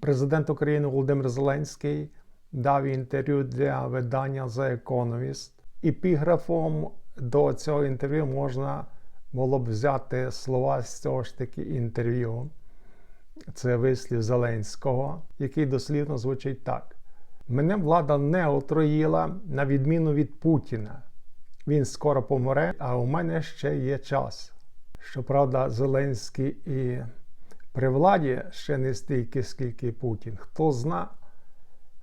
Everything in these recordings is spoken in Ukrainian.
Президент України Володимир Зеленський дав інтерв'ю для видання The Economist. Епіграфом до цього інтерв'ю можна було б взяти слова з цього ж таки інтерв'ю. Це вислів Зеленського, який дослівно звучить так: Мене влада не отруїла на відміну від Путіна. Він скоро помре, а у мене ще є час. Щоправда, Зеленський і при владі ще не стільки, скільки Путін. Хто зна,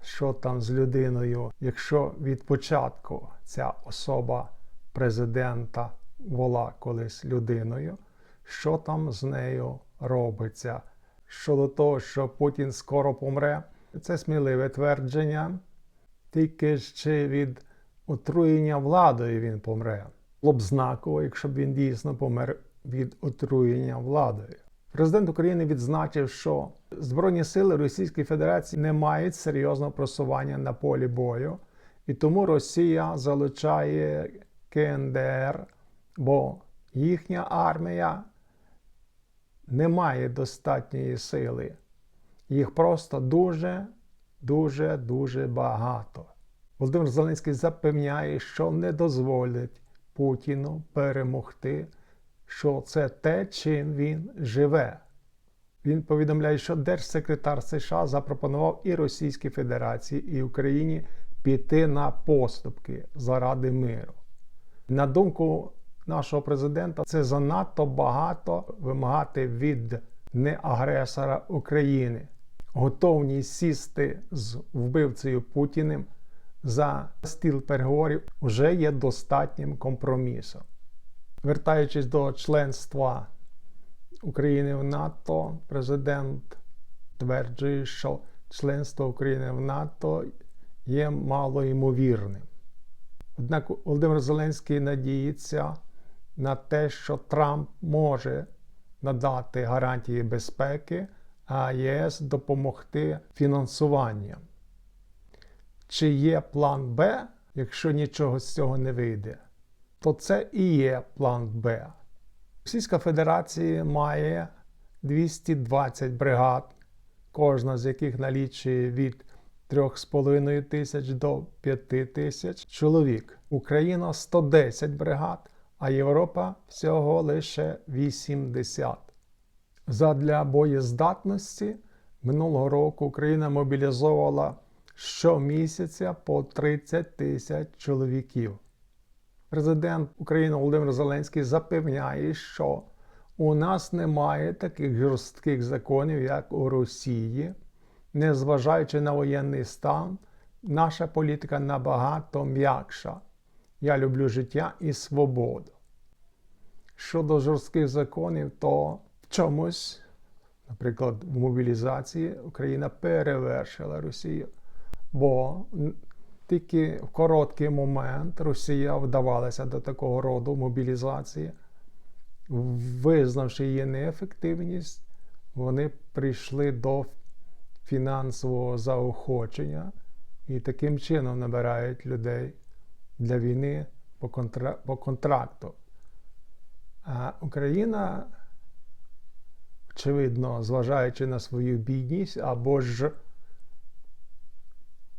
що там з людиною, якщо від початку ця особа президента була колись людиною, що там з нею робиться? Щодо того, що Путін скоро помре, це сміливе твердження, тільки ще від отруєння владою він помре. Було б знаково, якщо б він дійсно помер від отруєння владою. Президент України відзначив, що Збройні сили Російської Федерації не мають серйозного просування на полі бою, і тому Росія залучає КНДР, бо їхня армія не має достатньої сили. Їх просто дуже, дуже, дуже багато. Володимир Зеленський запевняє, що не дозволить Путіну перемогти, що це те, чим він живе. Він повідомляє, що держсекретар США запропонував і Російській Федерації, і Україні піти на поступки заради миру. На думку нашого президента, це занадто багато вимагати від неагресора України. Готовність сісти з вбивцею Путіним за стіл переговорів вже є достатнім компромісом. Вертаючись до членства України в НАТО, президент тверджує, що членство України в НАТО є малоймовірним. Однак Володимир Зеленський надіється на те, що Трамп може надати гарантії безпеки, а ЄС допомогти фінансуванням. Чи є план Б, якщо нічого з цього не вийде, то це і є план Б. Російська Федерація має 220 бригад, кожна з яких налічує від 3,5 тисяч до 5 тисяч чоловік. Україна 110 бригад, а Європа всього лише 80. Задля боєздатності минулого року Україна мобілізовувала щомісяця по 30 тисяч чоловіків. Президент України Володимир Зеленський запевняє, що у нас немає таких жорстких законів, як у Росії. Незважаючи на воєнний стан, наша політика набагато м'якша. Я люблю життя і свободу. Щодо жорстких законів, то в чомусь, наприклад, в мобілізації Україна перевершила Росію. Бо тільки в короткий момент Росія вдавалася до такого роду мобілізації, визнавши її неефективність, вони прийшли до фінансового заохочення і таким чином набирають людей для війни по, контра... по контракту. А Україна, очевидно, зважаючи на свою бідність або ж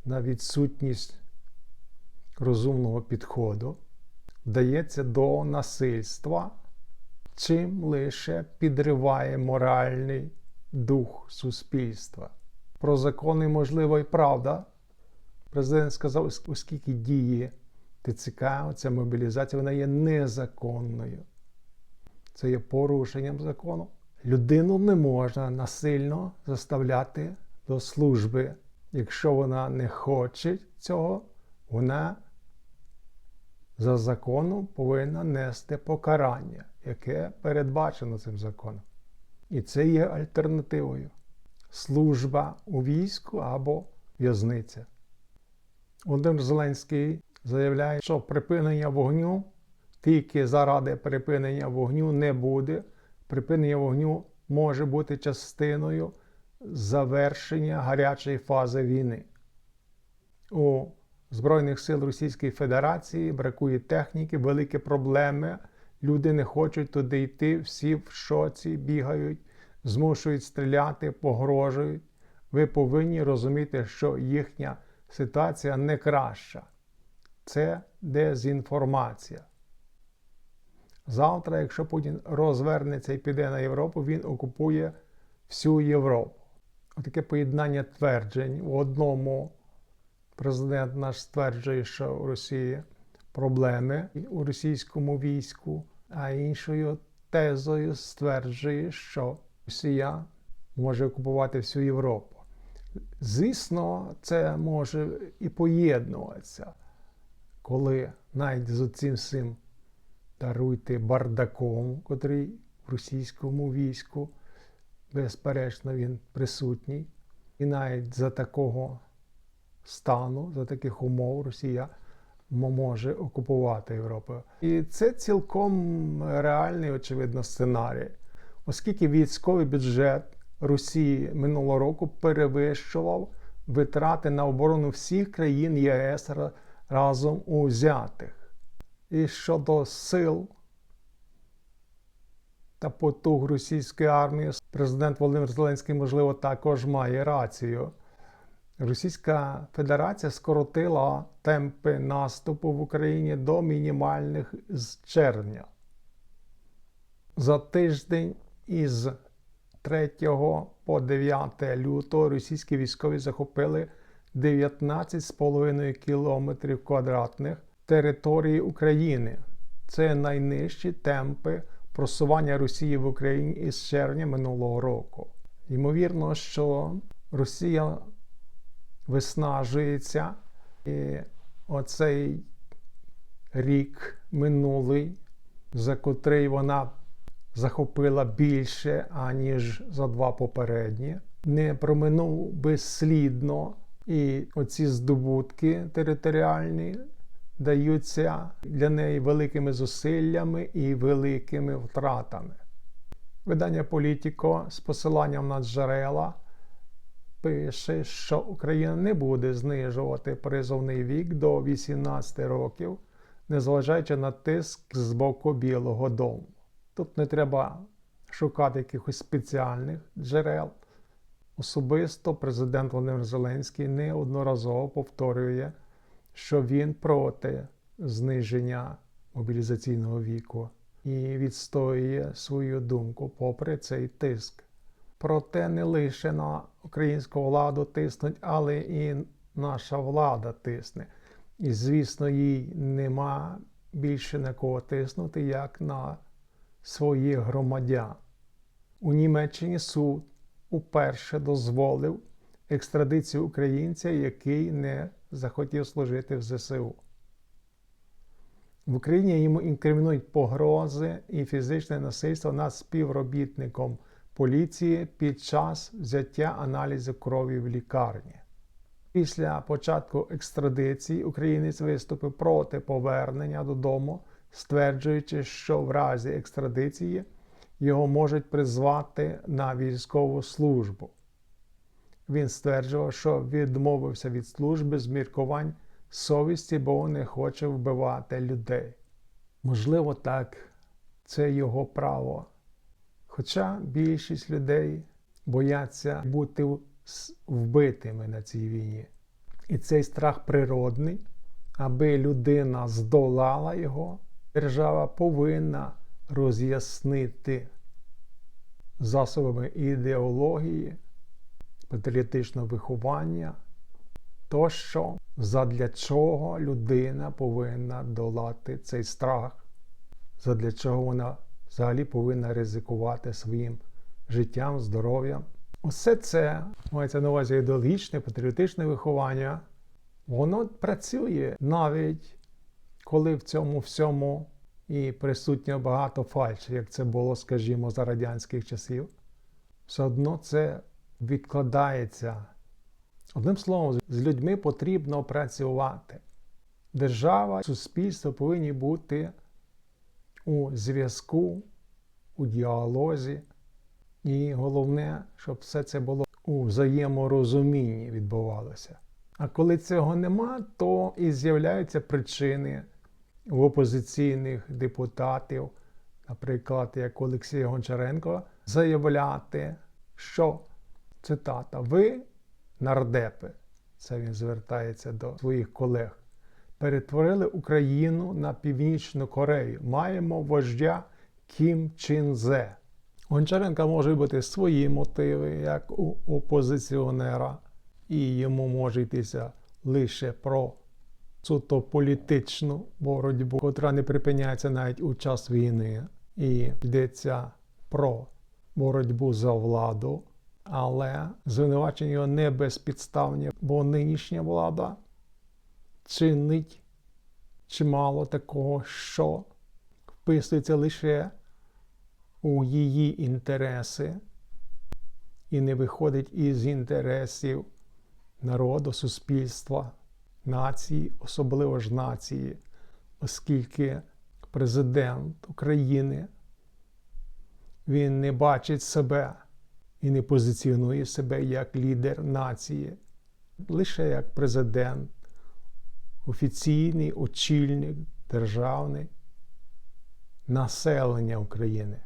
на відсутність розумного підходу, вдається до насильства, чим лише підриває моральний дух суспільства. Про закони можливо і правда. Президент сказав, оскільки діє ТЦК, ця мобілізація, вона є незаконною. Це є порушенням закону. Людину не можна насильно заставляти до служби. Якщо вона не хоче цього, вона за законом повинна нести покарання, яке передбачено цим законом. І це є альтернативою. Служба у війську або в'язниця. Володимир Зеленський заявляє, що припинення вогню тільки заради припинення вогню не буде. Припинення вогню може бути частиною завершення гарячої фази війни. У Збройних сил Російської Федерації бракує техніки, великі проблеми. Люди не хочуть туди йти, всі в шоці бігають, змушують стріляти, погрожують. ви повинні розуміти, що їхня ситуація не краща. Це дезінформація. Завтра, якщо Путін розвернеться і піде на Європу, він окупує всю Європу. Отаке поєднання тверджень. В одному президент наш стверджує, що у Росії проблеми у російському війську, а іншою тезою стверджує, що Росія може окупувати всю Європу. Звісно, це може і поєднуватися, коли навіть з цим всім даруйте бардаком, котрий в російському війську, безперечно, він присутній. І навіть за такого стану, за таких умов Росія може окупувати Європу. І це цілком реальний, очевидно, сценарій, оскільки військовий бюджет Росії минулого року перевищував витрати на оборону всіх країн ЄС разом узятих. І щодо сил та потуг російської армії, президент Володимир Зеленський, можливо, також має рацію. Російська Федерація скоротила темпи наступу в Україні до мінімальних з червня. За тиждень із 3 по 9 лютого російські військові захопили 19,5 кілометрів квадратних території України. Це найнижчі темпи просування Росії в Україні із червня минулого року. Ймовірно, що Росія виснажується, і оцей рік минулий, за котрий вона захопила більше, аніж за два попередні, не проминув безслідно, і оці здобутки територіальні даються для неї великими зусиллями і великими втратами. Видання Політіко з посиланням на джерела пише, що Україна не буде знижувати призовний вік до 18 років, незважаючи на тиск з боку Білого Дому. Тут не треба шукати якихось спеціальних джерел. Особисто президент Володимир Зеленський неодноразово повторює, що він проти зниження мобілізаційного віку і відстоює свою думку попри цей тиск. Проте не лише на українську владу тиснуть, але і наша влада тисне. І, звісно, їй нема більше на кого тиснути, як на своїх громадян. У Німеччині суд уперше дозволив екстрадицію українця, який не захотів служити в ЗСУ. В Україні йому інкримінують погрози і фізичне насильство над співробітником поліції під час взяття аналізу крові в лікарні. Після початку екстрадиції українець виступив проти повернення додому, стверджуючи, що в разі екстрадиції його можуть призвати на військову службу. Він стверджував, що відмовився від служби з міркувань совісті, бо не хоче вбивати людей. Можливо, так, це його право. Хоча більшість людей бояться бути вбитими на цій війні. І цей страх природний, аби людина здолала його, держава повинна роз'яснити засобами ідеології, патріотичного виховання, тощо, задля чого людина повинна долати цей страх, задля чого вона взагалі повинна ризикувати своїм життям, здоров'ям. Усе це мається на увазі ідеологічне, патріотичне виховання. Воно працює навіть коли в цьому всьому і присутньо багато фальші, як це було, скажімо, за радянських часів. Все одно це відкладається. Одним словом, з людьми потрібно працювати. Держава, суспільство повинні бути у зв'язку, у діалозі. І головне, щоб все це було у взаєморозумінні відбувалося. А коли цього нема, то і з'являються причини в опозиційних депутатів, наприклад, як Олексій Гончаренко, заявляти, що цитата, ви нардепи, це він звертається до своїх колег, перетворили Україну на Північну Корею. Маємо вождя Кім Чін Зе. Гончаренка може бути свої мотиви, як у опозиціонера, і йому може йтися лише про суто політичну боротьбу, котра не припиняється навіть у час війни, і йдеться про боротьбу за владу, але звинувачення його не безпідставні, бо нинішня влада чинить чимало такого, що вписується лише у її інтереси і не виходить із інтересів народу, суспільства, нації, особливо ж нації, оскільки президент України він не бачить себе і не позиціонує себе як лідер нації, лише як президент, офіційний очільник державний населення України.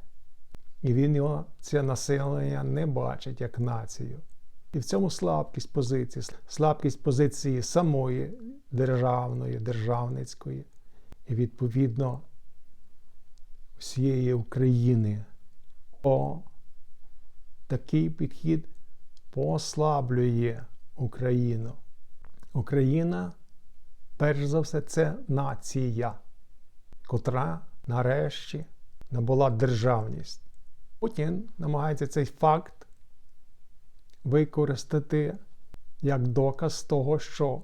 І він його, це населення не бачить як націю. І в цьому слабкість позиції, слабкість позиції самої державної, державницької, і відповідно всієї України. О, такий підхід послаблює Україну. Україна, перш за все, це нація, котра нарешті набула державність. Путін намагається цей факт використати як доказ того, що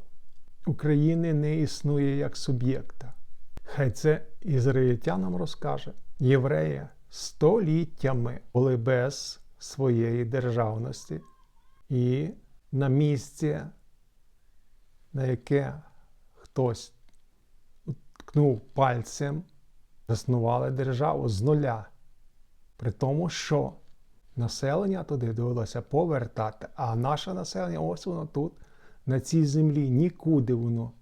України не існує як суб'єкта. Хай це ізраїльтянам розкаже. Євреї століттями були без своєї державності. І на місці, на яке хтось ткнув пальцем, заснували державу з нуля. При тому, що населення туди довелося повертати, а наше населення, ось воно тут, на цій землі, нікуди воно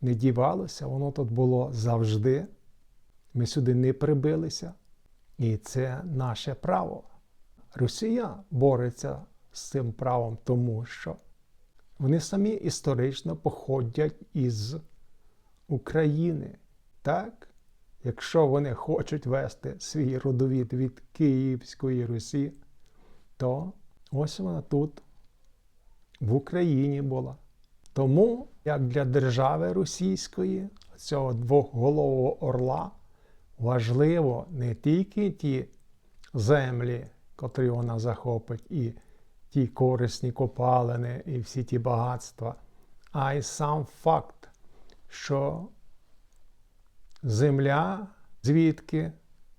не дівалося, воно тут було завжди. Ми сюди не прибилися. І це наше право. Росія бореться з цим правом, тому що вони самі історично походять із України. Так? Якщо вони хочуть вести свій родовід від Київської Русі, то ось вона тут, в Україні була. Тому, як для держави російської, цього двохголового орла, важливо не тільки ті землі, котрі вона захопить, і ті корисні копалини, і всі ті багатства, а й сам факт, що земля, звідки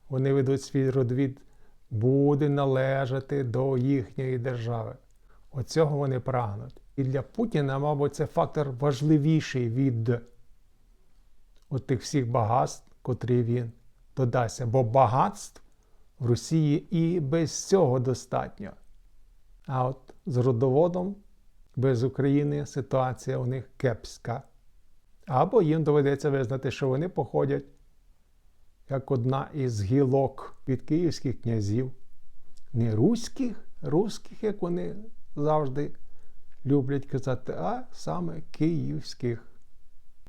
вони ведуть свій родвід, буде належати до їхньої держави. Оцього вони прагнуть. І для Путіна, мабуть, це фактор важливіший від тих всіх багатств, котрі він додасться. Бо багатств в Росії і без цього достатньо. А от з родоводом без України ситуація у них кепська. Або їм доведеться визнати, що вони походять як одна із гілок від київських князів, не руських, руських, як вони завжди люблять казати, а саме київських.